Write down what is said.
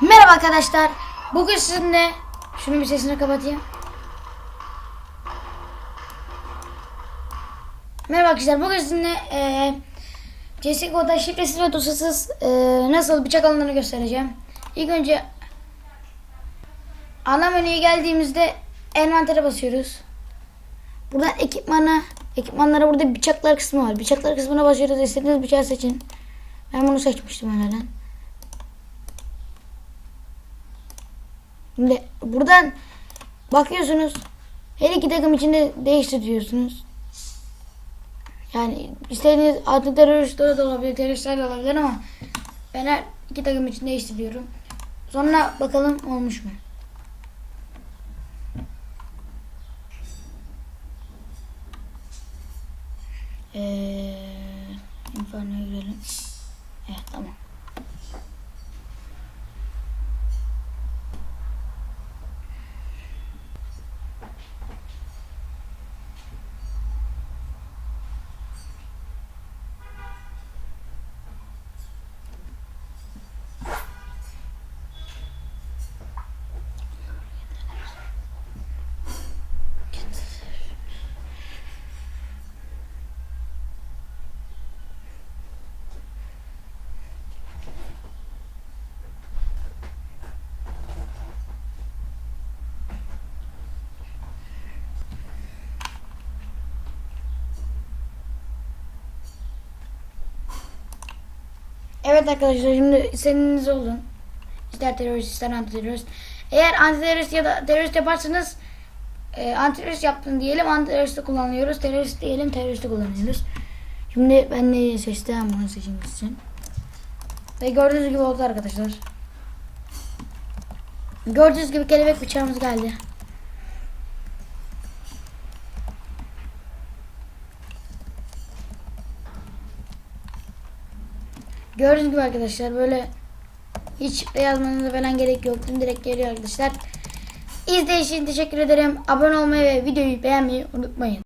Merhaba arkadaşlar. Bugün sizinle şunu bir sesini kapatayım. Merhaba arkadaşlar. Bugün sizinle eee CSGO'da şifresiz ve dosyasız eee, nasıl bıçak alındığını göstereceğim. İlk önce ana menüye geldiğimizde envantere basıyoruz. Buradan ekipmana, ekipmanlara burada bıçaklar kısmı var. Bıçaklar kısmına basıyoruz. İstediğiniz bıçağı seçin. Ben bunu seçmiştim önceden. Şimdi buradan bakıyorsunuz. Her iki takım içinde değiştiriyorsunuz. Yani istediğiniz anti teröristler de olabilir, teröristler de olabilir ama ben her iki takım için değiştiriyorum. Sonra bakalım olmuş mu? Eee Inferno'ya girelim. Evet tamam. Evet arkadaşlar şimdi istediğiniz olun. İster terörist ister anti terörist. Eğer anti terörist ya da terörist yaparsanız e, anti terörist yaptın diyelim anti teröristi kullanıyoruz. Terörist diyelim teröristi kullanıyoruz. Şimdi ben neyi seçtim bunu seçim için. Ve gördüğünüz gibi oldu arkadaşlar. Gördüğünüz gibi kelebek bıçağımız geldi. Gördüğünüz gibi arkadaşlar böyle hiç yazmanıza falan gerek yok. Direkt geliyor arkadaşlar. İzlediğiniz için teşekkür ederim. Abone olmayı ve videoyu beğenmeyi unutmayın.